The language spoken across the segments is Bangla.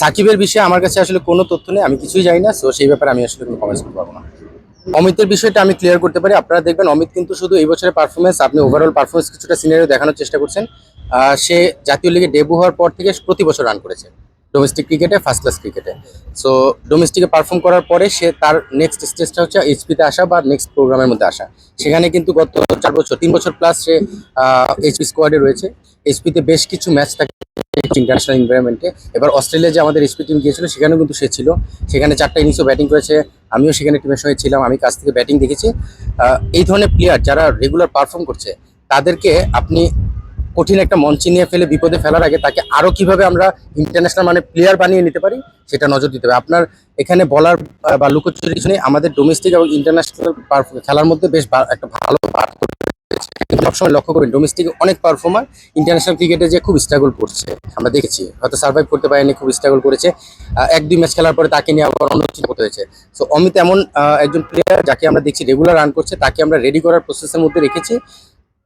সাকিবের বিষয়ে আমার কাছে আসলে কোনো তথ্য নেই, আমি কিছুই জানি না সো সেই ব্যাপারে আমি আসলে কোনো কমেন্টস করতে পারব না। অমিতের বিষয়টা আমি ক্লিয়ার করতে পারি, আপনারা দেখবেন অমিত কিন্তু শুধু এই বছরের পারফরমেন্স আপনি ওভারঅল পারফরমেন্স কিছুটা সিনারিও দেখানোর চেষ্টা করছেন। সে জাতীয় লিগে ডেবু হওয়ার পর থেকে প্রতি বছর রান করেছে ডোমেস্টিক ক্রিকেটে ফার্স্ট ক্লাস ক্রিকেটে সো ডোমেস্টিকে পারফর্ম করার পরে সে তার নেক্সট স্টেজটা হচ্ছে এইচপিতে আসা বা নেক্সট প্রোগ্রামের মধ্যে আসা। সেখানে কিন্তু গত চার বছর, তিন বছর প্লাস সে এইচপি স্কোয়াডে রয়েছে। এইচপিতে বেশ কিছু ম্যাচ থাকে। ইন্টারন্যাশনাল এনভায়রনমেন্টে এবার অস্ট্রেলিয়া যে আমাদের এসপি টিম গিয়েছিল, সেখানেও কিন্তু সে ছিল। সেখানে চারটা ইনিংসও ব্যাটিং করেছে। আমিও সেখানে টিমের সঙ্গে ছিলাম। আমি কাছ থেকে ব্যাটিং দেখেছি। এই ধরনের প্লেয়ার যারা রেগুলার পারফর্ম করছে, তাদেরকে আপনি কঠিন একটা মঞ্চে নিয়ে ফেলে, বিপদে ফেলার আগে তাকে আরও কীভাবে আমরা ইন্টারন্যাশনাল মানে প্লেয়ার বানিয়ে নিতে পারি, সেটা নজর দিতে হবে। আপনার এখানে বলার বা লুকোচুরি আমাদের ডোমেস্টিক এবং ইন্টারন্যাশনাল খেলার মধ্যে বেশ একটা ভালো পার্থক্য সবসময় লক্ষ্য করবেন ডোমেস্টিক অনেক পারফর্মার ইন্টারন্যাশনাল ক্রিকেটে যে খুব স্ট্রাগল করছে, আমরা দেখেছি। হয়তো সার্ভাইভ করতে পারেনি, খুব স্ট্রাগল করেছে। এক দুই ম্যাচ খেলার পরে তাকে নিয়ে আবার অন্য চিন্তা করতে হয়েছে। সো অমিত এমন একজন প্লেয়ার যাকে আমরা দেখছি রেগুলার রান করছে, তাকে আমরা রেডি করার প্রসেসের মধ্যে রেখেছি।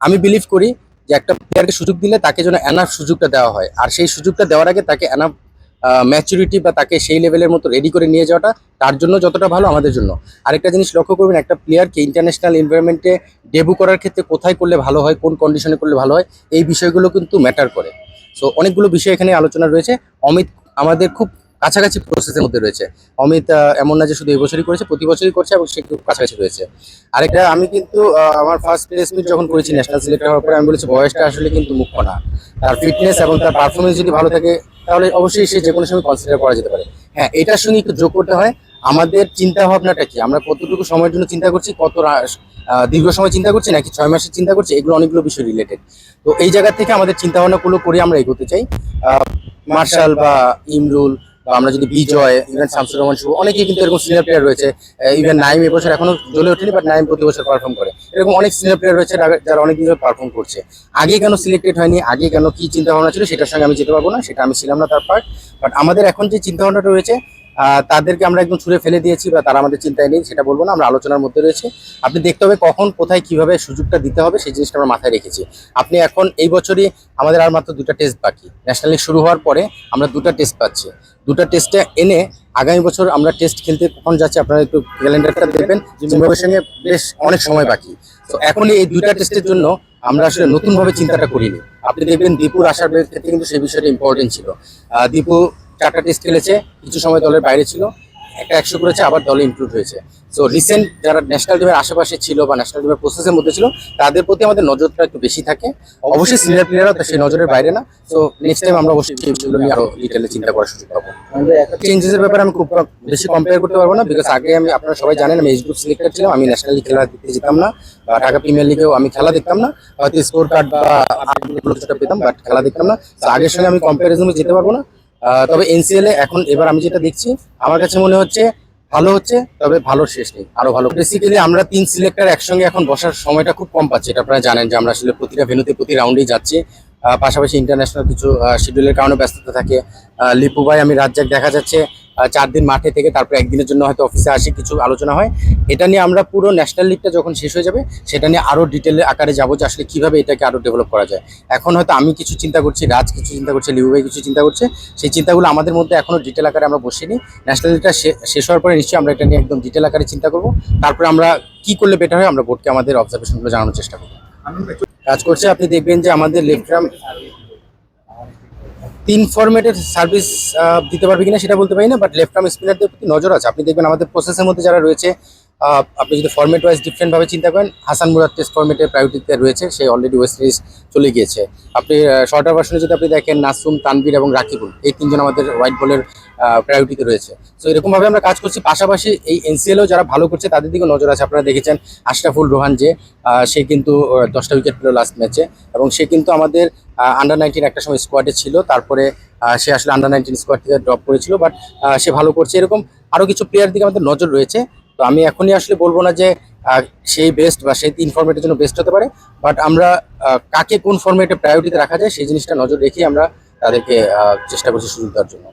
আমি বিলিভ করি যে একটা প্লেয়ারকে সুযোগ দিলে তাকে যেন এনাফ সুযোগটা দেওয়া হয়। আর সেই সুযোগটা দেওয়ার আগে তাকে এনাফ ম্যাচুরিটি বা তাকে সেই লেভেলের মতো রেডি করে নিয়ে যাওয়াটা তার জন্য যতটা ভালো, আমাদের জন্য। আরেকটা জিনিস লক্ষ্য করবেন, একটা প্লেয়ারকে ইন্টারন্যাশনাল এনভায়রনমেন্টে ডেবু করার ক্ষেত্রে কোথায় করলে ভালো হয়, কোন কন্ডিশনে করলে ভালো হয়, এই বিষয়গুলো কিন্তু ম্যাটার করে। সো অনেকগুলো বিষয় এখানে আলোচনা রয়েছে। অমিত আমাদের খুব কাছাকাছি প্রসেসের মধ্যে রয়েছে। অমিত এমন না যে শুধু এই বছরই করেছে, প্রতি বছরই করছে এবং সে খুব কাছাকাছি রয়েছে। আরেকটা, আমি কিন্তু আমার ফার্স্ট প্লেস মিট যখন করেছি ন্যাশনাল সিলেক্ট হওয়ার পরে আমি বলেছি, বয়সটা আসলে কিন্তু মুখ্য না। তার ফিটনেস এবং তার পারফরমেন্স যদি ভালো থাকে তাহলে অবশ্যই সে যে কোনো সময় কনসিডার করা যেতে পারে। হ্যাঁ এটার সঙ্গে একটু যোগ করতে হয়। আমাদের চিন্তা ভাবনাটা কি? আমরা কতটুকু সময়ের জন্য চিন্তা করছি, কত দীর্ঘ সময় চিন্তা করছি, নাকি ছয় মাসের চিন্তা করছি? এগুলো অনেকগুলো বিষয় রিলেটেড তো এই জায়গা থেকে আমাদের চিন্তা ভাবনাগুলো করে আমরা এগোতে চাই। মার্শাল বা ইমরুল বা আমরা যদি বিজয় ইভেন শামসুর রহমান শুভ, অনেকেই কিন্তু এরকম সিনিয়র প্লেয়ার রয়েছে ইভেন নাইম এবছর এখনও জ্বলে ওঠেনি বাট নাইম প্রতি বছর পারফর্ম করে। এরকম অনেক সিনিয়র প্লেয়ার রয়েছে যারা- যারা অনেক দিন পারফর্ম করছে। আগে কেন সিলেক্টেড হয়নি, আগে কেন কি চিন্তা ভাবনা ছিল, সেটার সঙ্গে আমি যেতে পারব না, সেটা আমি ছিলাম না তার পার্ট বাট আমাদের এখন যে চিন্তা ভাবনাটা রয়েছে তাদেরকে আমরা একদম ছুড়ে ফেলে দিয়েছি, বা তারা আমাদের চিন্তায় নেই, সেটা বলব না, আমরা আলোচনার মধ্যে রয়েছে। আপনি দেখতে হবে কখন, কোথায়, কীভাবে সুযোগটা দিতে হবে, সেই জিনিসটা আমরা মাথায় রেখেছি। আপনি এখন এই বছরই আমাদের আর মাত্র দুটা টেস্ট বাকি। ন্যাশনাল লিগ শুরু হওয়ার পরে আমরা দুটা টেস্ট পাচ্ছি। দুটা টেস্টে এনে আগামী বছর আমরা টেস্ট খেলতে কখন যাচ্ছি আপনারা একটু ক্যালেন্ডারটা দেখবেন। জিম্বাবুয়ের সঙ্গে বেশ অনেক সময় বাকি। তো এখন এই দুইটা টেস্টের জন্য আমরা আসলে নতুনভাবে চিন্তাটা করিনি। আপনি দেখবেন দীপুর আসার ক্ষেত্রে কিন্তু সেই বিষয়টা ইম্পর্টেন্ট ছিল। দীপু চারটা টেস্ট খেলেছে, কিছু সময় দলের বাইরে ছিল। একটা একশো করেছে, আবার দলে ইনক্লুড হয়েছে। সো রিসেন্ট যারা ন্যাশনাল টিমের আশেপাশে ছিল বা ন্যাশনাল টিমের প্রসেসের মধ্যে ছিল, তাদের প্রতি আমাদের নজরটা একটু বেশি থাকে। অবশ্যই সিনিয়র প্লেয়াররা তো সেই নজরের বাইরে না। সো নেক্সট টাইম আমরা অবশ্যই সেগুলো নিয়ে আরও ডিটেলে চিন্তা করার সুযোগ পাবো। চেঞ্জেসের ব্যাপারে আমি খুব বেশি কম্পেয়ার করতে পারব না বিকজ আগে আমি আপনারা সবাই জানেন, আমি এজ গ্রুপ সিলেক্টেড ছিলাম। আমি ন্যাশনাল লিগ খেলা দেখতে যেতাম না, বা ঢাকা প্রিমিয়ার লিগেও আমি খেলা দেখতাম না। হয়তো স্কোর কার্ড বা পেতাম বাট খেলা দেখতাম না। আগের সঙ্গে আমি কম্পারিজনে যেতে পারব না। তবে এনসিএল এখন এবার আমি যেটা দেখছি, আমার কাছে মনে হচ্ছে ভালো হচ্ছে, তবে ভালো শেষ নেই, আরও ভালো। বেসিক্যালি আমরা তিন সিলেক্টার একসঙ্গে এখন বসার সময়টা খুব কম পাচ্ছি, এটা আপনারা জানেন যে আমরা আসলে প্রতিটা ভেনুতে প্রতি রাউন্ডেই যাচ্ছি। পাশাপাশি ইন্টারন্যাশনাল কিছু শিডিউলের কারণে ব্যস্ততা থাকে। লিপু ভাই, আমি রাজ্জাক দেখা যাচ্ছে চার দিন মাঠে থেকে তারপরে একদিনের জন্য হয়তো অফিসে আসি কিছু আলোচনা হয়। এটা নিয়ে আমরা পুরো ন্যাশনাল লিগটা যখন শেষ হয়ে যাবে সেটা নিয়ে আরও ডিটেল আকারে যাব যে আসলে কীভাবে এটাকে আরও ডেভেলপ করা যায়। এখন হয়তো আমি কিছু চিন্তা করছি রাজ কিছু চিন্তা করছে লিউ ভাই কিছু চিন্তা করছে সেই চিন্তাগুলো আমাদের মধ্যে এখনও ডিটেল আকারে আমরা বসিনি ন্যাশনাল লিগটা শেষ হওয়ার পরে নিশ্চয়ই আমরা এটা নিয়ে একদম ডিটেল আকারে চিন্তা করব। তারপরে আমরা কি করলে বেটার হয় আমরা বোর্ডকে আমাদের অবজারভেশনগুলো জানানোর চেষ্টা করব। কাজ করছে আপনি দেখবেন যে আমাদের লেফট আর্ম তিন ফরম্যাটের সার্ভিস দিতে পারবে কিনা সেটা বলতে পারি না বাট লেফট আর্ম স্পিনারদের প্রতি নজর আছে। আপনি দেখবেন আমাদের প্রসেসের মধ্যে যারা রয়েছে আপনি যদি ফর্মেট ওয়াইজ ডিফারেন্টভাবে চিন্তা করেন, হাসান মুরাদ টেস্ট ফর্মেটের প্রায়োরিটিতে রয়েছে, সে অলরেডি ওয়েস্ট ইন্ডিজ চলে গিয়েছে। আপনি শর্টার ভার্সনে যদি আপনি দেখেন, নাসুম, তানভীর এবং রাকিবুল, এই তিনজন আমাদের হোয়াইট বলের প্রায়োরিটিতে রয়েছে। সো এরকমভাবে আমরা কাজ করছি, পাশাপাশি এই এনসিএলও যারা ভালো করছে, তাদের দিকে নজর আছে। আপনারা দেখেছেন আশরাফুল রোহান যে সে কিন্তু দশটা উইকেট পেল লাস্ট ম্যাচে এবং সে কিন্তু আমাদের আন্ডার নাইনটিন একটা সময় স্কোয়াডে ছিল। তারপরে সে আসলে আন্ডার নাইনটিন স্কোয়াড থেকে ড্রপ করেছিল। বাট সে ভালো করছে। এরকম আরও কিছু প্লেয়ার দিকে আমাদের নজর রয়েছে। তো আমি এখনই আসলে বলব না যে সেই বেস্ট বা সেই তিন ফর্মেটের জন্য বেস্ট হতে পারে বাট আমরা কাকে কোন ফর্মেটে প্রায়োরিটিতে রাখা যায় সেই জিনিসটা নজর রেখেই আমরা তাদেরকে চেষ্টা করছি সুযোগ দেওয়ার জন্য।